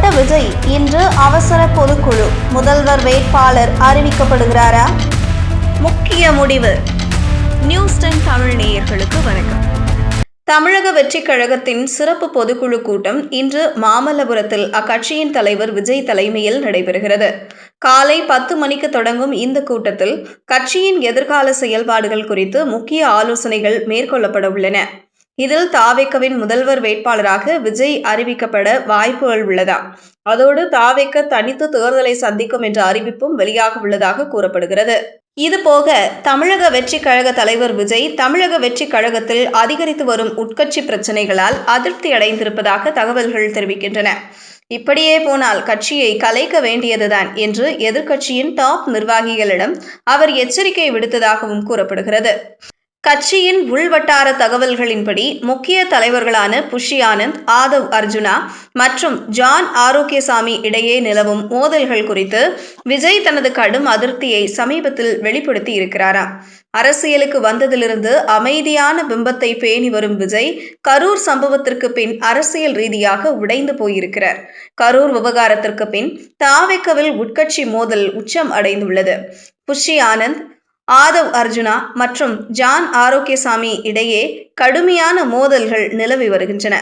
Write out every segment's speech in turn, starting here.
விஜய் இன்று அவசர பொதுக்குழு. முதல்வர் வேட்பாளர் அறிவிக்கப்படுகிறாரா? முக்கிய முடிவு. நியூஸ் டென் தமிழ் நேயர்களுக்கு வணக்கம். தமிழக வெற்றிக் கழகத்தின் சிறப்பு பொதுக்குழு கூட்டம் இன்று மாமல்லபுரத்தில் அக்கட்சியின் தலைவர் விஜய் தலைமையில் நடைபெறுகிறது. காலை பத்து மணிக்கு தொடங்கும் இந்த கூட்டத்தில் கட்சியின் எதிர்கால செயல்பாடுகள் குறித்து முக்கிய ஆலோசனைகள் மேற்கொள்ளப்பட உள்ளன. இதில் தாவேக்கவின் முதல்வர் வேட்பாளராக விஜய் அறிவிக்கப்பட வாய்ப்புகள் உள்ளதா? அதோடு தாவேக்க தனித்து தேர்தலை சந்திக்கும் என்ற அறிவிப்பும் வெளியாக உள்ளதாக கூறப்படுகிறது. இதுபோக தமிழக வெற்றி கழக தலைவர் விஜய் தமிழக வெற்றி கழகத்தில் அதிகரித்து வரும் உட்கட்சி பிரச்சனைகளால் அதிருப்தி அடைந்திருப்பதாக தகவல்கள் தெரிவிக்கின்றன. இப்படியே போனால் கட்சியை கலைக்க வேண்டியதுதான் என்று எதிர்க்கட்சியின் டாப் நிர்வாகிகளிடம் அவர் எச்சரிக்கை விடுத்ததாகவும் கூறப்படுகிறது. கட்சியின் உள்வட்டார தகவல்களின்படி முக்கிய தலைவர்களான புஷி ஆனந்த் ஆதவ் அர்ஜுனா மற்றும் ஜான் ஆரோக்கியசாமி இடையே நிலவும் மோதல்கள் குறித்து விஜய் தனது கடும் அதிருப்தியை சமீபத்தில் வெளிப்படுத்தி இருக்கிறாராம். அரசியலுக்கு வந்ததிலிருந்து அமைதியான பிம்பத்தை பேணி வரும் விஜய் கரூர் சம்பவத்திற்கு பின் அரசியல் ரீதியாக உடைந்து போயிருக்கிறார். கரூர் விவகாரத்திற்கு பின் தாவேக்கவில் உட்கட்சி மோதல் உச்சம் அடைந்துள்ளது. புஷி ஆனந்த் ஆதவ் அர்ஜுனா மற்றும் ஜான் ஆரோக்கியசாமி இடையே கடுமையான மோதல்கள் நிலவி வருகின்றன.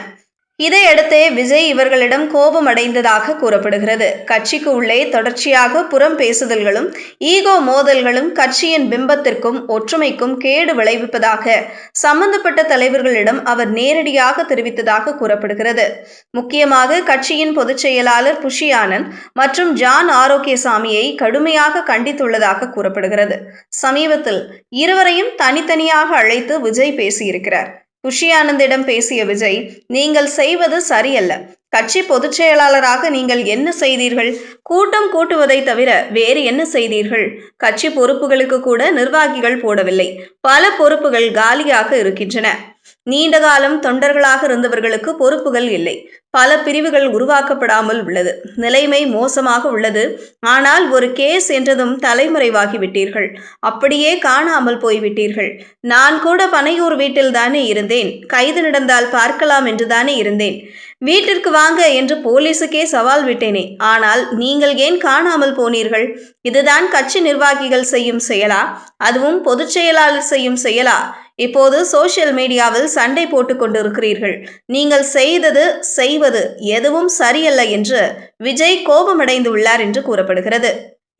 இதையடுத்து விஜய் இவர்களிடம் கோபம் அடைந்ததாக கூறப்படுகிறது. கட்சிக்கு உள்ளே தொடர்ச்சியாக புறம் பேசுதல்களும் ஈகோ மோதல்களும் கட்சியின் பிம்பத்திற்கும் ஒற்றுமைக்கும் கேடு விளைவிப்பதாக சம்பந்தப்பட்ட தலைவர்களிடம் அவர் நேரடியாக தெரிவித்ததாக கூறப்படுகிறது. முக்கியமாக கட்சியின் பொதுச் செயலாளர் புஷி ஆனந்த் மற்றும் ஜான் ஆரோக்கியசாமியை கடுமையாக கண்டித்துள்ளதாக கூறப்படுகிறது. சமீபத்தில் இருவரையும் தனித்தனியாக அழைத்து விஜய் பேசியிருக்கிறார். குஷியானந்திடம் பேசிய விஜய் நீங்கள் செய்வது சரியல்ல. கட்சி பொதுச் செயலாளராக நீங்கள் என்ன செய்தீர்கள்? கூட்டம் கூட்டுவதை தவிர வேறு என்ன செய்தீர்கள்? கட்சி பொறுப்புகளுக்கு கூட நிர்வாகிகள் போடவில்லை. பல பொறுப்புகள் காலியாக இருக்கின்றன. நீண்ட காலம் தொண்டர்களாக இருந்தவர்களுக்கு பொறுப்புகள் இல்லை. பல பிரிவுகள் உருவாக்கப்படாமல் உள்ளது. நிலைமை மோசமாக உள்ளது. ஆனால் ஒரு கேஸ் என்றதும் தலைமறைவாகிவிட்டீர்கள். அப்படியே காணாமல் போய்விட்டீர்கள். நான் கூட பனையூர் வீட்டில் தானே இருந்தேன். கைது நடந்தால் பார்க்கலாம் என்றுதானே இருந்தேன். வீட்டிற்கு வாங்க என்று போலீஸுக்கே சவால் விட்டேனே. ஆனால் நீங்கள் ஏன் காணாமல் போனீர்கள்? இதுதான் கட்சி நிர்வாகிகள் செய்யும் செயலா? அதுவும் பொதுச் செயலாளர் செய்யும் செயலா? இப்போது சோஷியல் மீடியாவில் சண்டை போட்டுக் கொண்டிருக்கிறீர்கள். நீங்கள் செய்தது செய்வது எதுவும் சரியல்ல என்று விஜய் கோபமடைந்துள்ளார் என்று கூறப்படுகிறது.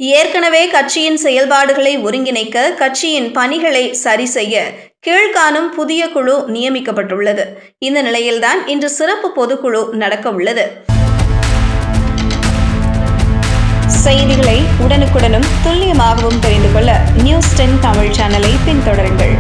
ஏற்கனவே கட்சியின் செயல்பாடுகளை ஒருங்கிணைக்க கட்சியின் பணிகளை சரி செய்ய கீழ்காணும் புதிய குழு நியமிக்கப்பட்டுள்ளது. இந்த நிலையில்தான் இன்று சிறப்பு பொதுக்குழு நடக்க உள்ளது. செய்திகளை உடனுக்குடனும் துல்லியமாகவும் தெரிந்து கொள்ள நியூஸ் டென் தமிழ் சேனலை பின்தொடருங்கள்.